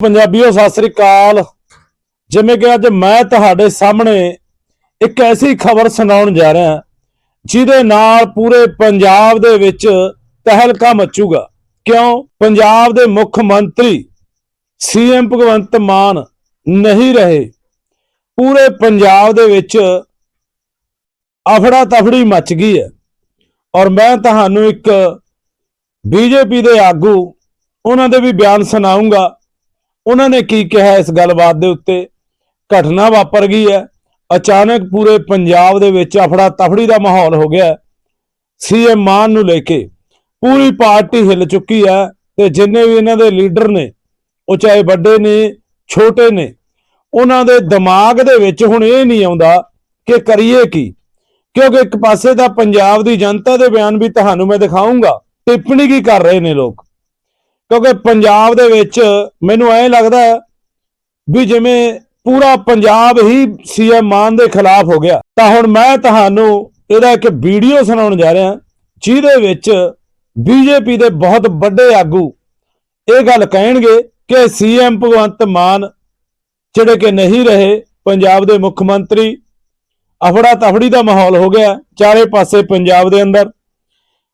ਪੰਜਾਬੀਓ, ਸਤਿ ਸ੍ਰੀ ਅਕਾਲ। ਜਿਵੇਂ ਕਿ ਅੱਜ ਮੈਂ ਤੁਹਾਡੇ ਸਾਹਮਣੇ ਇੱਕ ਐਸੀ ਖਬਰ ਸੁਣਾਉਣ ਜਾ ਰਿਹਾ ਜਿਹਦੇ ਨਾਲ ਪੂਰੇ ਪੰਜਾਬ ਦੇ ਵਿੱਚ ਤਹਿਲਕਾ ਮਚੂਗਾ। ਕਿਉਂ? ਪੰਜਾਬ ਦੇ ਮੁੱਖ ਮੰਤਰੀ ਸੀਐਮ ਭਗਵੰਤ ਮਾਨ ਨਹੀਂ ਰਹੇ। ਪੂਰੇ ਪੰਜਾਬ ਦੇ ਵਿੱਚ ਅਫੜਾ ਤਫੜੀ ਮਚ ਗਈ ਹੈ। ਔਰ ਮੈਂ ਤੁਹਾਨੂੰ ਇੱਕ ਬੀਜੇਪੀ ਦੇ ਆਗੂ, ਉਹਨਾਂ ਦੇ ਵੀ ਬਿਆਨ ਸੁਣਾਉਂਗਾ ਉਹਨਾਂ ਨੇ ਕੀ ਕਿਹਾ ਇਸ ਗੱਲਬਾਤ ਦੇ ਉੱਤੇ? ਘਟਨਾ ਵਾਪਰ ਗਈ ਹੈ। ਅਚਾਨਕ ਪੂਰੇ ਪੰਜਾਬ ਦੇ ਵਿੱਚ ਅਫੜਾ ਤਫੜੀ ਦਾ ਮਾਹੌਲ ਹੋ ਗਿਆ। ਸੀਐਮ ਮਾਨ ਨੂੰ ਲੈ ਕੇ ਪੂਰੀ ਪਾਰਟੀ ਹਿੱਲ ਚੁੱਕੀ ਹੈ ਤੇ ਜਿੰਨੇ ਵੀ ਇਹਨਾਂ ਦੇ ਲੀਡਰ ਨੇ, ਉਹ ਚਾਹੇ ਵੱਡੇ ਨੇ, ਛੋਟੇ ਨੇ, ਉਹਨਾਂ ਦੇ ਦਿਮਾਗ ਦੇ ਵਿੱਚ ਹੁਣ ਇਹ ਨਹੀਂ ਆਉਂਦਾ ਕਿ ਕਰੀਏ ਕੀ। ਕਿਉਂਕਿ ਇੱਕ ਪਾਸੇ ਤਾਂ ਪੰਜਾਬ ਦੀ ਜਨਤਾ ਦੇ ਬਿਆਨ ਵੀ ਤੁਹਾਨੂੰ ਮੈਂ ਦਿਖਾਉਂਗਾ ਟਿੱਪਣੀ ਕੀ ਕਰ ਰਹੇ ਨੇ ਲੋਕ? ਕਿਉਂਕਿ ਪੰਜਾਬ ਦੇ ਵਿੱਚ ਮੈਨੂੰ ਐਂ ਲੱਗਦਾ ਵੀ ਜਿਵੇਂ ਪੂਰਾ ਪੰਜਾਬ ਹੀ ਸੀਐਮ ਮਾਨ ਦੇ ਖਿਲਾਫ ਹੋ ਗਿਆ। ਤਾਂ ਹੁਣ ਮੈਂ ਤੁਹਾਨੂੰ ਇਹਦਾ ਇੱਕ ਵੀਡੀਓ ਸੁਣਾਉਣ ਜਾ ਰਿਹਾ, ਜਿਹਦੇ ਵਿੱਚ ਬੀਜੇਪੀ ਦੇ ਬਹੁਤ ਵੱਡੇ ਆਗੂ ਇਹ ਗੱਲ ਕਹਿਣਗੇ ਕਿ ਸੀਐਮ ਭਗਵੰਤ ਮਾਨ ਜਿਹੜੇ ਕਿ ਨਹੀਂ ਰਹੇ, ਪੰਜਾਬ ਦੇ ਮੁੱਖ ਮੰਤਰੀ ਅਫੜਾ ਤਫੜੀ ਦਾ ਮਾਹੌਲ ਹੋ ਗਿਆ ਚਾਰੇ ਪਾਸੇ ਪੰਜਾਬ ਦੇ ਅੰਦਰ।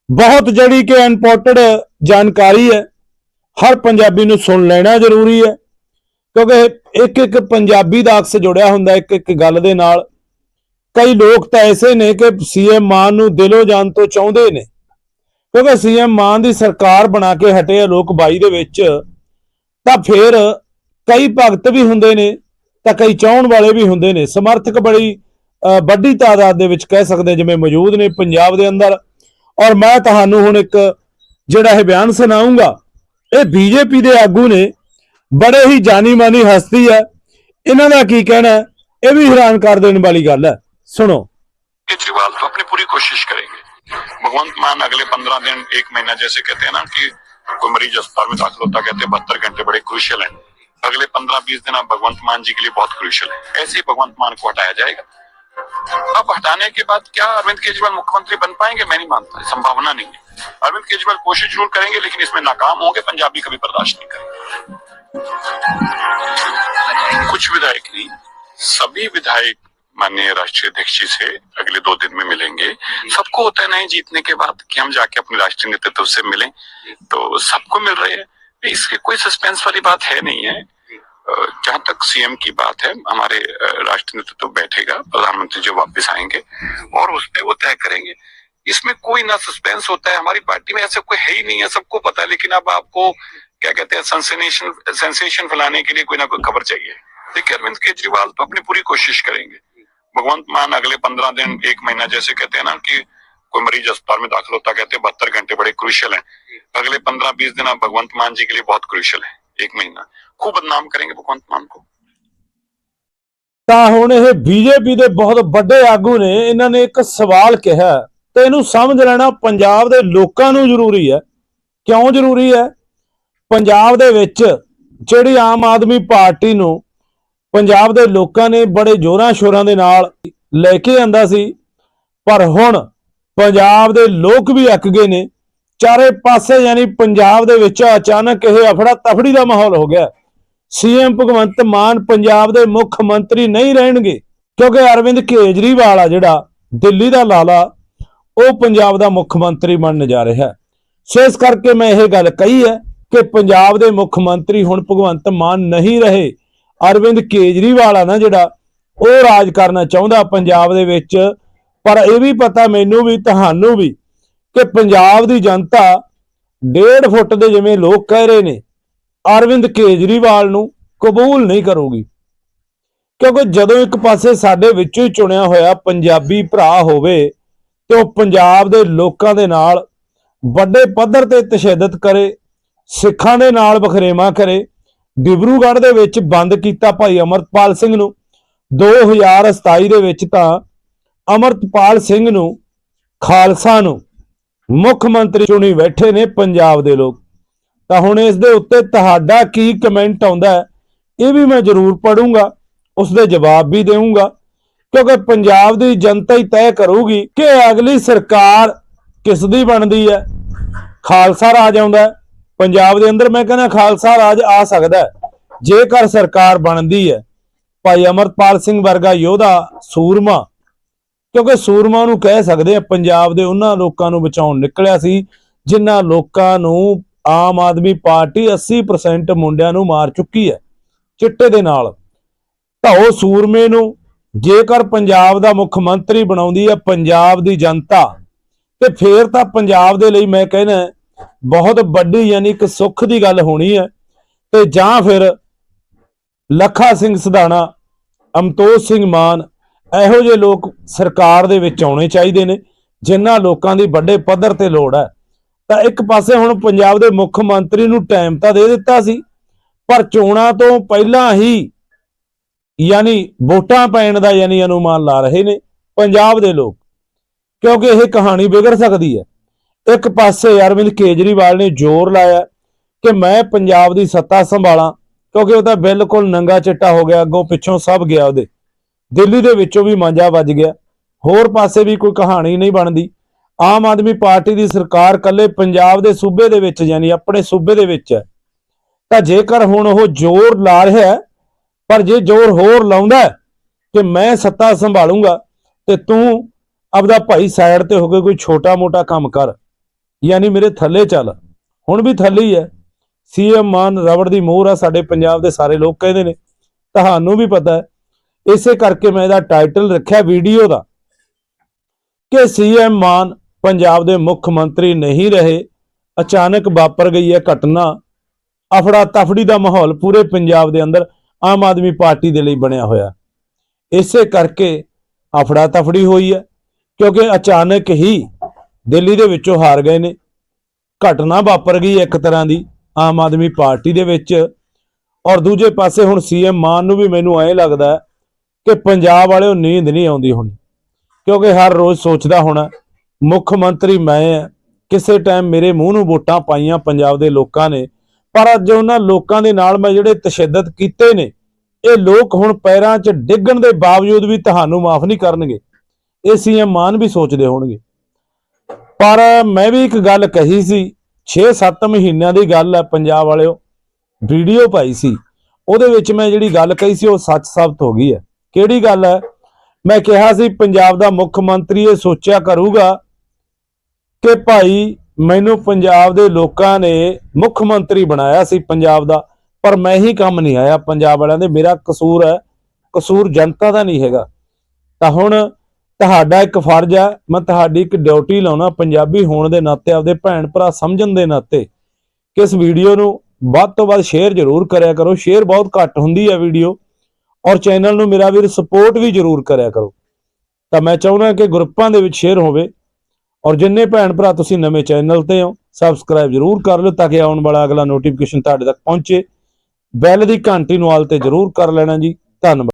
ਬਹੁਤ ਜਿਹੜੀ ਕਿ ਇੰਪੋਰਟਡ ਜਾਣਕਾਰੀ ਹੈ ਹਰ ਪੰਜਾਬੀ ਨੂੰ ਸੁਣ ਲੈਣਾ ਜ਼ਰੂਰੀ ਹੈ, ਕਿਉਂਕਿ ਇੱਕ ਇੱਕ ਪੰਜਾਬੀ ਦਾ ਅਕਸ ਜੁੜਿਆ ਹੁੰਦਾ, ਇੱਕ ਇੱਕ ਗੱਲ ਦੇ ਨਾਲ। ਕਈ ਲੋਕ ਤਾਂ ਐਸੇ ਨੇ ਕਿ ਸੀਐਮ ਮਾਨ ਨੂੰ ਦਿਲੋਂ ਜਾਣ ਤੋਂ ਚਾਹੁੰਦੇ ਨੇ, ਕਿਉਂਕਿ ਸੀਐਮ ਮਾਨ ਦੀ ਸਰਕਾਰ ਬਣਾ ਕੇ ਹਟੇ ਆ ਲੋਕ ਬਾਈ ਦੇ ਵਿੱਚ, ਤਾਂ ਫਿਰ ਕਈ ਭਗਤ ਵੀ ਹੁੰਦੇ ਨੇ, ਤਾਂ ਕਈ ਚਾਹਣ ਵਾਲੇ ਵੀ ਹੁੰਦੇ ਨੇ। ਸਮਰਥਕ ਬੜੀ ਵੱਡੀ ਤਾਦਾਦ ਦੇ ਵਿੱਚ ਕਹਿ ਸਕਦੇ ਜਿਵੇਂ ਮੌਜੂਦ ਨੇ ਪੰਜਾਬ ਦੇ ਅੰਦਰ। ਔਰ ਮੈਂ ਤੁਹਾਨੂੰ ਹੁਣ ਇੱਕ ਜਿਹੜਾ ਇਹ ਬਿਆਨ ਸੁਣਾਉਂਗਾ ਇਹ ਬੀਜੇਪੀ ਦੇ ਆਗੂ ਨੇ ਬੜੇ ਹੀ ਜਾਨੀ ਮਾਨੀ ਹਸਤੀ ਹੈ ਇਹਨਾਂ ਦਾ ਕੀ ਕਹਿਣਾ ਹੈ, ਇਹ ਵੀ ਹੈਰਾਨ ਕਰ ਦੇਣ ਵਾਲੀ ਗੱਲ ਹੈ ਸੁਣੋ केजरीवाल तो अपनी पूरी कोशिश करेंगे भगवंत मान अगले पंद्रह दिन एक महीना जैसे कहते हैं ना कि कोई मरीज अस्पताल में दाखिल होता कहते हैं बहत्तर घंटे बड़े क्रूशियल हैं अगले पंद्रह बीस दिन अब भगवंत मान जी के लिए बहुत क्रूशियल है ऐसे ही भगवंत मान को हटाया जाएगा अब हटाने के बाद क्या अरविंद केजरीवाल मुख्यमंत्री बन पाएंगे मैं नहीं मानता संभावना नहीं है अरविंद केजरीवाल कोशिश ज़रूर करेंगे, लेकिन इसमें नाकाम होंगे। पंजाबी कभी बर्दाश्त नहीं करेंगे। कुछ विधायक नहीं, सभी विधायक माननीय राष्ट्रीय अध्यक्ष जी से अगले दो दिन में मिलेंगे। सबको होता है नहीं जीतने के बाद कि हम जाके अपने राष्ट्रीय नेतृत्व से मिले तो सबको मिल रहे हैं। इसके कोई सस्पेंस वाली बात है नहीं है। जहाँ तक सीएम की बात है, हमारे राष्ट्रीय नेतृत्व बैठेगा, प्रधानमंत्री जो वापस आएँगे, और उस पर वो तय करेंगे इसमें कोई ना सस्पेंस होता है हमारी पार्टी में ऐसा कोई है ही नहीं है सबको पता है लेकिन अब आपको क्या कहते हैं सेंसेशन सेंसेशन फैलाने के लिए कोई ना कोई खबर चाहिए देखिए अरविंद केजरीवाल तो अपनी पूरी कोशिश करेंगे भगवंत मान अगले पंद्रह दिन एक महीना जैसे कहते हैं ना कि कोई मरीज अस्पताल में दाखिल होता कहते हैं बहत्तर घंटे बड़े क्रूशियल हैं अगले पंद्रह बीस दिन अब भगवंत मान जी के लिए बहुत क्रूशियल है एक महीना खूब बदनाम करेंगे भगवंत मान को ਤਾਂ ਹੁਣ ਇਹ ਬੀਜੇਪੀ ਦੇ ਬਹੁਤ ਵੱਡੇ ਆਗੂ ਨੇ ਇਹਨਾਂ ਨੇ ਇੱਕ ਸਵਾਲ ਕਿਹਾ ਹੈ ਤੇ ਇਹਨੂੰ ਸਮਝ ਲੈਣਾ ਪੰਜਾਬ ਦੇ ਲੋਕਾਂ ਨੂੰ ਜ਼ਰੂਰੀ ਹੈ। ਕਿਉਂ ਜ਼ਰੂਰੀ ਹੈ? ਪੰਜਾਬ ਦੇ ਵਿੱਚ ਜਿਹੜੀ ਆਮ ਆਦਮੀ ਪਾਰਟੀ ਨੂੰ ਪੰਜਾਬ ਦੇ ਲੋਕਾਂ ਨੇ ਬੜੇ ਜ਼ੋਰਾਂ ਸ਼ੋਰਾਂ ਦੇ ਨਾਲ ਲੈ ਕੇ ਆਂਦਾ ਸੀ, ਪਰ ਹੁਣ ਪੰਜਾਬ ਦੇ ਲੋਕ ਵੀ ਅੱਕ ਗਏ ਨੇ। ਚਾਰੇ ਪਾਸੇ ਯਾਨੀ ਪੰਜਾਬ ਦੇ ਵਿੱਚ ਅਚਾਨਕ ਇਹ ਅਫੜਾ ਤਫੜੀ ਦਾ ਮਾਹੌਲ ਹੋ ਗਿਆ। ਸੀਐਮ ਭਗਵੰਤ ਮਾਨ ਪੰਜਾਬ ਦੇ ਮੁੱਖ ਮੰਤਰੀ ਨਹੀਂ ਰਹਿਣਗੇ, ਕਿਉਂਕਿ ਅਰਵਿੰਦ ਕੇਜਰੀਵਾਲ ਆ ਜਿਹੜਾ, ਦਿੱਲੀ ਦਾ ਲਾਲਾ ਉਹ ਪੰਜਾਬ ਦਾ ਮੁੱਖ ਮੰਤਰੀ ਬਣਨ ਜਾ ਰਿਹਾ ਹੈ। ਸੋ ਇਸ ਕਰਕੇ ਮੈਂ ਇਹ ਗੱਲ ਕਹੀ ਹੈ ਕਿ ਪੰਜਾਬ ਦੇ ਮੁੱਖ ਮੰਤਰੀ ਹੁਣ ਭਗਵੰਤ ਮਾਨ ਨਹੀਂ ਰਹੇ। ਅਰਵਿੰਦ ਕੇਜਰੀਵਾਲ ਆ ਨਾ ਜਿਹੜਾ, ਉਹ ਰਾਜ ਕਰਨਾ ਚਾਹੁੰਦਾ ਪੰਜਾਬ ਦੇ ਵਿੱਚ। ਪਰ ਇਹ ਵੀ ਪਤਾ ਮੈਨੂੰ ਵੀ, ਤੁਹਾਨੂੰ ਵੀ, ਕਿ ਪੰਜਾਬ ਦੀ ਜਨਤਾ ਡੇਢ ਫੁੱਟ ਦੇ ਜਿਵੇਂ ਲੋਕ ਕਹਿ ਰਹੇ ਨੇ, ਅਰਵਿੰਦ ਕੇਜਰੀਵਾਲ ਨੂੰ ਕਬੂਲ ਨਹੀਂ ਕਰੂਗੀ। ਕਿਉਂਕਿ ਜਦੋਂ ਇੱਕ ਪਾਸੇ ਸਾਡੇ ਵਿੱਚੋਂ ਹੀ ਚੁਣਿਆ ਹੋਇਆ ਪੰਜਾਬੀ ਭਰਾ ਹੋਵੇ ਤੇ ਉਹ ਪੰਜਾਬ ਦੇ ਲੋਕਾਂ ਦੇ ਨਾਲ ਵੱਡੇ ਪੱਧਰ ਤੇ ਤਸ਼ੱਦਦ ਕਰੇ, ਸਿੱਖਾਂ ਦੇ ਨਾਲ ਬਖਰੇਵਾ ਕਰੇ। ਡਿਬਰੂਗੜ੍ਹ ਦੇ ਵਿੱਚ ਬੰਦ ਕੀਤਾ ਭਾਈ ਅਮਰਤਪਾਲ ਸਿੰਘ ਨੂੰ। 2027 ਦੇ ਵਿੱਚ ਤਾਂ ਅਮਰਤਪਾਲ ਸਿੰਘ ਨੂੰ, ਖਾਲਸਾ ਨੂੰ ਮੁੱਖ ਮੰਤਰੀ ਚੁਣੀ ਬੈਠੇ ਨੇ ਪੰਜਾਬ ਦੇ ਲੋਕ। ਤਾਂ ਹੁਣ ਇਸ ਦੇ ਉੱਤੇ ਤੁਹਾਡਾ ਕੀ ਕਮੈਂਟ ਆਉਂਦਾ ਹੈ, ਇਹ ਵੀ ਮੈਂ ਜ਼ਰੂਰ ਪੜੂੰਗਾ ਉਸ ਦੇ ਜਵਾਬ ਵੀ ਦੇਵਾਂਗਾ ਕਿਉਂਕਿ ਪੰਜਾਬ ਦੀ ਜਨਤਾ ਹੀ ਤੈਅ ਕਰੂਗੀ ਕਿ ਅਗਲੀ ਸਰਕਾਰ ਕਿਸ ਦੀ ਬਣਦੀ ਹੈ। ਖਾਲਸਾ ਰਾਜ ਆਉਂਦਾ ਪੰਜਾਬ ਦੇ ਅੰਦਰ ਮੈਂ ਕਹਿੰਦਾ ਖਾਲਸਾ ਰਾਜ ਆ ਸਕਦਾ ਜੇਕਰ ਸਰਕਾਰ ਬਣਦੀ ਹੈ, ਭਾਈ ਅਮਰਪਾਲ ਸਿੰਘ ਵਰਗਾ ਯੋਧਾ ਸੂਰਮਾ, ਕਿਉਂਕਿ ਸੂਰਮਾ ਨੂੰ ਕਹਿ ਸਕਦੇ ਆ ਪੰਜਾਬ ਦੇ ਉਹਨਾਂ ਲੋਕਾਂ ਨੂੰ ਬਚਾਉਣ ਨਿਕਲਿਆ ਸੀ, ਜਿਨ੍ਹਾਂ ਲੋਕਾਂ ਨੂੰ ਆਮ ਆਦਮੀ ਪਾਰਟੀ 80% ਮੁੰਡਿਆਂ ਨੂੰ ਮਾਰ ਚੁੱਕੀ ਹੈ ਚਿੱਟੇ ਦੇ ਨਾਲ। ਤਾਂ ਉਹ ਸੂਰਮੇ ਨੂੰ ਜੇਕਰ ਪੰਜਾਬ ਦਾ ਮੁੱਖ ਮੰਤਰੀ ਬਣਾਉਂਦੀ ਹੈ ਪੰਜਾਬ ਦੀ ਜਨਤਾ, ਤੇ ਫੇਰ ਤਾਂ ਪੰਜਾਬ ਦੇ ਲਈ ਮੈਂ ਕਹਿਣਾ ਬਹੁਤ ਵੱਡੀ ਯਾਨੀ ਇੱਕ ਸੁੱਖ ਦੀ ਗੱਲ ਹੋਣੀ ਹੈ, ਤੇ ਜਾਂ ਫਿਰ ਲੱਖਾ ਸਿੰਘ ਸਧਾਣਾ ਅਮਤੋਜ ਸਿੰਘ ਮਾਨ ਇਹੋ ਜਿਹੇ ਲੋਕ ਸਰਕਾਰ ਦੇ ਵਿੱਚ ਆਉਣੇ ਚਾਹੀਦੇ ਨੇ, ਜਿਨ੍ਹਾਂ ਲੋਕਾਂ ਦੀ ਵੱਡੇ ਪੱਧਰ ਤੇ ਲੋੜ ਹੈ। ਤਾਂ ਇੱਕ ਪਾਸੇ ਹੁਣ ਪੰਜਾਬ ਦੇ ਮੁੱਖ ਮੰਤਰੀ ਨੂੰ ਟਾਈਮ ਤਾਂ ਦੇ ਦਿੱਤਾ ਸੀ, ਪਰ ਚੋਣਾਂ ਤੋਂ ਪਹਿਲਾਂ ਹੀ ਯਾਨੀ ਵੋਟਾਂ ਪੈਣ ਦਾ ਯਾਨੀ ਅਨੁਮਾਨ ਲਾ ਰਹੇ ਨੇ ਪੰਜਾਬ ਦੇ ਲੋਕ, ਕਿਉਂਕਿ ਇਹ ਕਹਾਣੀ ਵਿਗੜ ਸਕਦੀ ਹੈ। ਇੱਕ ਪਾਸੇ ਅਰਵਿੰਦ ਕੇਜਰੀਵਾਲ ਨੇ ਜ਼ੋਰ ਲਾਇਆ ਕਿ ਮੈਂ ਪੰਜਾਬ ਦੀ ਸੱਤਾ ਸੰਭਾਲਾਂ, ਕਿਉਂਕਿ ਉਹ ਤਾਂ ਬਿਲਕੁਲ ਨੰਗਾ ਚਿੱਟਾ ਹੋ ਗਿਆ, ਅੱਗੋਂ ਪਿੱਛੋਂ ਸਭ ਗਿਆ ਉਹਦੇ। ਦਿੱਲੀ ਦੇ ਵਿੱਚੋਂ ਵੀ ਮਾਂਜਾ ਵੱਜ ਗਿਆ। ਹੋਰ ਪਾਸੇ ਵੀ ਕੋਈ ਕਹਾਣੀ ਨਹੀਂ ਬਣਦੀ। ਆਮ ਆਦਮੀ ਪਾਰਟੀ ਦੀ ਸਰਕਾਰ ਕੱਲੇ ਪੰਜਾਬ ਦੇ ਸੂਬੇ ਦੇ ਵਿੱਚ ਯਾਨੀ ਆਪਣੇ ਸੂਬੇ ਦੇ ਵਿੱਚ ਹੈ। ਤਾਂ ਜੇਕਰ ਹੁਣ ਉਹ ਜ਼ੋਰ ਲਾ ਰਿਹਾ ਹੈ ਪਰ ਜੇ ਜ਼ੋਰ ਹੋਰ ਲਾਉਂਦਾ ਕਿ ਮੈਂ ਸੱਤਾ ਸੰਭਾਲੂੰਗਾ ਤੇ ਤੂੰ ਆਪਦਾ ਭਾਈ ਸਾਈਡ ਤੇ ਹੋ ਕੇ ਕੋਈ ਛੋਟਾ-ਮੋਟਾ ਕੰਮ ਕਰ, ਯਾਨੀ ਮੇਰੇ ਥੱਲੇ ਚੱਲ। ਹੁਣ ਵੀ ਥੱਲੇ ਹੀ ਹੈ। ਸੀਐਮ ਮਾਨ ਰਬੜ ਦੀ ਮੋਹਰ ਆ, ਸਾਡੇ ਪੰਜਾਬ ਦੇ ਸਾਰੇ ਲੋਕ ਕਹਿੰਦੇ ਨੇ। ਤੁਹਾਨੂੰ ਵੀ ਪਤਾ ਹੈ। ਇਸੇ ਕਰਕੇ ਮੈਂ ਇਹਦਾ ਟਾਈਟਲ ਰੱਖਿਆ ਵੀਡੀਓ ਦਾ। ਕਿ ਸੀਐਮ ਮਾਨ ਪੰਜਾਬ ਦੇ ਮੁੱਖ ਮੰਤਰੀ ਨਹੀਂ ਰਹੇ। ਅਚਾਨਕ ਵਾਪਰ ਗਈ ਹੈ ਘਟਨਾ। ਅਫੜਾ ਤਫੜੀ ਦਾ ਮਾਹੌਲ ਪੂਰੇ ਪੰਜਾਬ ਦੇ ਅੰਦਰ ਆਮ ਆਦਮੀ ਪਾਰਟੀ ਦੇ ਲਈ ਬਣਿਆ ਹੋਇਆ। ਇਸੇ ਕਰਕੇ ਅਫੜਾ ਤਫੜੀ ਹੋਈ ਹੈ, ਕਿਉਂਕਿ ਅਚਾਨਕ ਹੀ ਦਿੱਲੀ ਦੇ ਵਿੱਚੋਂ ਹਾਰ ਗਏ ਨੇ। ਘਟਨਾ ਵਾਪਰ ਗਈ ਇੱਕ ਤਰ੍ਹਾਂ ਦੀ ਆਮ ਆਦਮੀ ਪਾਰਟੀ ਦੇ ਵਿੱਚ। ਔਰ ਦੂਜੇ ਪਾਸੇ ਹੁਣ ਸੀਐਮ ਮਾਨ ਨੂੰ ਵੀ ਮੈਨੂੰ ਐਂ ਲੱਗਦਾ ਕਿ ਪੰਜਾਬ ਵਾਲਿਓ ਨੀਂਦ ਨਹੀਂ ਆਉਂਦੀ ਹੋਣੀ, ਕਿਉਂਕਿ ਹਰ ਰੋਜ਼ ਸੋਚਦਾ ਹੋਣਾ, ਮੁੱਖ ਮੰਤਰੀ ਮੈਂ ਹਾਂ, ਕਿਸੇ ਟਾਈਮ ਮੇਰੇ ਮੂੰਹ ਨੂੰ ਵੋਟਾਂ ਪਾਈਆਂ ਪੰਜਾਬ ਦੇ ਲੋਕਾਂ ਨੇ ਪਰ ਅੱਜ ਉਹਨਾਂ ਲੋਕਾਂ ਦੇ ਨਾਲ ਮੈਂ ਜਿਹੜੇ ਤਸ਼ੱਦਦ ਕੀਤੇ ਨੇ, ਇਹ ਲੋਕ ਹੁਣ ਪੈਰਾਂ 'ਚ ਡਿੱਗਣ ਦੇ ਬਾਵਜੂਦ ਵੀ ਤੁਹਾਨੂੰ ਮਾਫ ਨਹੀਂ ਕਰਨਗੇ। ਇਹ ਸੀਐਮ ਮਾਨ ਵੀ ਸੋਚਦੇ ਹੋਣਗੇ। ਪਰ ਮੈਂ ਵੀ ਇੱਕ ਗੱਲ ਕਹੀ ਸੀ 6-7 ਮਹੀਨਿਆਂ ਦੀ ਗੱਲ ਹੈ ਪੰਜਾਬ ਵਾਲਿਓ, ਵੀਡੀਓ ਪਾਈ ਸੀ। ਉਹਦੇ ਵਿੱਚ ਮੈਂ ਜਿਹੜੀ ਗੱਲ ਕਹੀ ਸੀ, ਉਹ ਸੱਚ ਸਾਬਤ ਹੋ ਗਈ ਹੈ। ਕਿਹੜੀ ਗੱਲ ਹੈ? ਮੈਂ ਕਿਹਾ ਸੀ, ਪੰਜਾਬ ਦਾ ਮੁੱਖ ਮੰਤਰੀ ਇਹ ਸੋਚਿਆ ਕਰੂਗਾ ਕਿ ਭਾਈ ਮੈਨੂੰ ਪੰਜਾਬ ਦੇ ਲੋਕਾਂ ਨੇ ਮੁੱਖ ਮੰਤਰੀ ਬਣਾਇਆ ਸੀ ਪੰਜਾਬ ਦਾ, ਪਰ ਮੈਂ ਹੀ ਕੰਮ ਨਹੀਂ ਆਇਆ ਪੰਜਾਬ ਵਾਲਿਆਂ ਦੇ। ਮੇਰਾ ਕਸੂਰ ਹੈ, ਕਸੂਰ ਜਨਤਾ ਦਾ ਨਹੀਂ ਹੈਗਾ। ਤਾਂ ਹੁਣ ਤੁਹਾਡਾ ਇੱਕ ਫਰਜ਼ ਹੈ, ਮੈਂ ਤੁਹਾਡੀ ਇੱਕ ਡਿਊਟੀ ਲਾਉਣਾ ਪੰਜਾਬੀ ਹੋਣ ਦੇ ਨਾਤੇ, ਆਪਦੇ ਭੈਣ ਭਰਾ ਸਮਝਣ ਦੇ ਨਾਤੇ। ਕਿ ਇਸ ਵੀਡੀਓ ਨੂੰ ਵੱਧ ਤੋਂ ਵੱਧ ਸ਼ੇਅਰ ਜ਼ਰੂਰ ਕਰਿਆ ਕਰੋ। ਸ਼ੇਅਰ ਬਹੁਤ ਘੱਟ ਹੁੰਦੀ ਹੈ ਵੀਡੀਓ, ਔਰ ਚੈਨਲ ਨੂੰ ਮੇਰਾ ਵੀਰ ਸਪੋਰਟ ਵੀ ਜ਼ਰੂਰ ਕਰਿਆ ਕਰੋ। ਤਾਂ ਮੈਂ ਚਾਹੁੰਦਾ ਕਿ ਗਰੁੱਪਾਂ ਦੇ ਵਿੱਚ ਸ਼ੇਅਰ ਹੋਵੇ। ਔਰ ਜਿੰਨੇ ਭੈਣ ਭਰਾ ਤੁਸੀਂ ਨਵੇਂ ਚੈਨਲ ਤੇ ਹੋ ਸਬਸਕ੍ਰਾਈਬ ਜ਼ਰੂਰ ਕਰ ਲਓ ਤਾਂ ਕਿ ਆਉਣ ਵਾਲਾ ਅਗਲਾ ਨੋਟੀਫਿਕੇਸ਼ਨ ਤੁਹਾਡੇ ਤੱਕ ਪਹੁੰਚੇ। ਬੈਲ ਦੀ ਘੰਟੀ ਨੂੰ ਆਲ ਤੇ ਜ਼ਰੂਰ ਕਰ ਲੈਣਾ ਜੀ। ਧੰਨਵਾਦ।